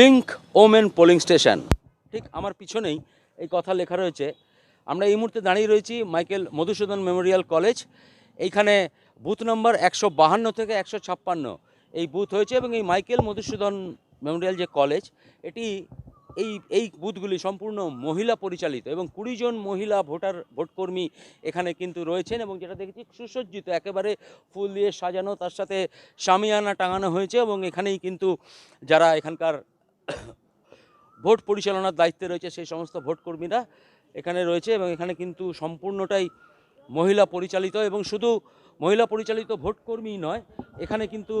Pink women polling station. ঠিক আমার পিছনেই এই কথা লেখা রয়েছে। আমরা এই মুহূর্তে দাঁড়িয়ে রয়েছি মাইকেল মধুসূদন মেমোরিয়াল কলেজ। এইখানে বুথ নম্বর একশো বাহান্ন থেকে একশো ছাপ্পান্ন। এই বুথ হয়েছে এবং এই মাইকেল মধুসূদন মেমোরিয়াল যে কলেজ, এটি এই এই বুথগুলি সম্পূর্ণ মহিলা পরিচালিত এবং কুড়ি জন মহিলা ভোটার, ভোটকর্মী এখানে কিন্তু রয়েছেন এবং যেটা দেখেছি সুসজ্জিত, একেবারে ফুল দিয়ে সাজানো, তার সাথে শামিয়ানা টাঙানো হয়েছে এবং এখানেই কিন্তু যারা এখানকার ভোট পরিচালনার দায়িত্বে রয়েছে সেই সমস্ত ভোটকর্মীরা এখানে রয়েছে এবং এখানে কিন্তু সম্পূর্ণটাই মহিলা পরিচালিত এবং শুধু মহিলা পরিচালিত ভোটকর্মী নয়, এখানে কিন্তু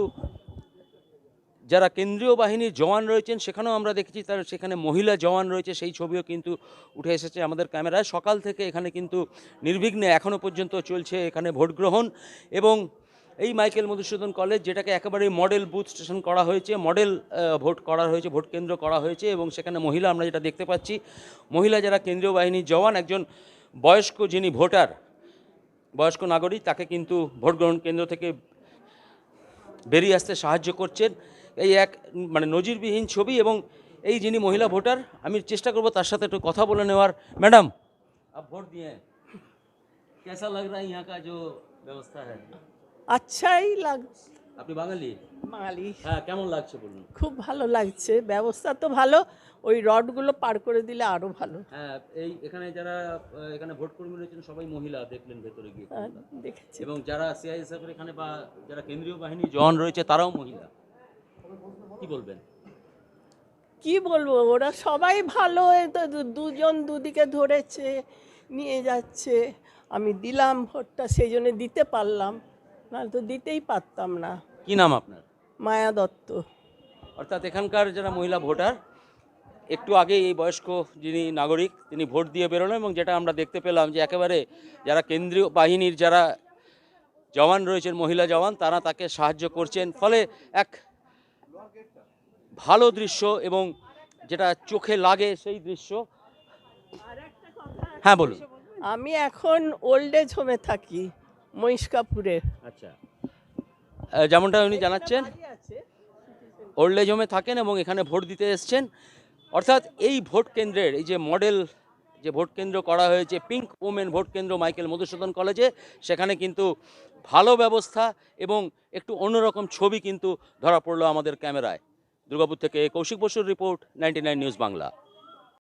যারা কেন্দ্রীয় বাহিনীর জওয়ান রয়েছেন সেখানেও আমরা দেখেছি তার সেখানে মহিলা জওয়ান রয়েছে, সেই ছবিও কিন্তু উঠে এসেছে আমাদের ক্যামেরায়। সকাল থেকে এখানে কিন্তু নির্বিঘ্নে এখনও পর্যন্ত চলছে এখানে ভোট গ্রহণ এবং এই মাইকেল মধুসূদন কলেজ যেটাকে একেবারে মডেল বুথ স্টেশন করা হয়েছে মডেল আহ, ভোট করা হয়েছে ভোট কেন্দ্র করা হয়েছে এবং সেখানে মহিলা আমরা যেটা দেখতে পাচ্ছি মহিলা যারা কেন্দ্রীয় বাহিনীর জওয়ান একজন বয়স্ক যিনি ভোটার বয়স্ক নাগরিক তাকে কিন্তু ভোট গ্রহণ কেন্দ্র থেকে বেরিয়ে আসতে সাহায্য করছেন এই এক মানে নজিরবিহীন ছবি এবং এই যিনি মহিলা ভোটার আমি চেষ্টা করব তার সাথে একটু কথা বলে নেওয়ার ম্যাডাম আপ ভোট দিয়ে कैसा लग रहा है यहाँ का जो ব্যবস্থা है আচ্ছাই লাগ আপনি বাঙালি? বাঙালি। হ্যাঁ কেমন লাগছে বলুন? খুব ভালো লাগছে ব্যবস্থা তো ভালো ওই রডগুলো পার করে দিলে আরও ভালো। হ্যাঁ এই এখানে যারা এখানে ভোট কর্মী রয়েছেন সবাই মহিলা দেখলেন ভেতরে গিয়ে আর দেখেছি। এবং যারা সিআইএসএফ এর এখানে বা যারা কেন্দ্রীয় বাহিনী জওয়ান রয়েছে তারাও মহিলা। কি বলবেন? কি বলব ওরা সবাই ভালো দুজন দুদিকে ধরেছে নিয়ে যাচ্ছে। আমি দিলাম ভোটটা সেই জন্য দিতে পারলাম। নাহলে তো দিতেই পারতাম না। কি নাম আপনার? মায়া দত্ত। অর্থাৎ এখানকার যারা মহিলা ভোটার একটু আগে এই বয়স্ক যিনি নাগরিক তিনি ভোট দিয়ে বেরোলেন এবং যেটা আমরা দেখতে পেলাম যে একেবারে যারা কেন্দ্রীয় বাহিনীর যারা জওয়ান রয়েছেন মহিলা জওয়ান তারা তাকে সাহায্য করছেন। ফলে এক ভালো দৃশ্য এবং যেটা চোখে লাগে সেই দৃশ্য। হ্যাঁ বলুন। আমি এখন ওল্ড এজ হোমে থাকি। মহিষকাপুরে আচ্ছা। যেমনটা উনি জানাচ্ছেন ওল্ড এজ হোমে থাকেন এবং এখানে ভোট দিতে এসছেন। অর্থাৎ এই ভোট কেন্দ্রের এই যে মডেল যে ভোট কেন্দ্র করা হয়েছে পিঙ্ক ওমেন ভোট কেন্দ্র মাইকেল মধুসূদন কলেজে সেখানে কিন্তু ভালো ব্যবস্থা এবং একটু অন্যরকম ছবি কিন্তু ধরা পড়ল আমাদের ক্যামেরায়। দুর্গাপুর থেকে কৌশিক বসুর রিপোর্ট নাইনটি নিউজ বাংলা।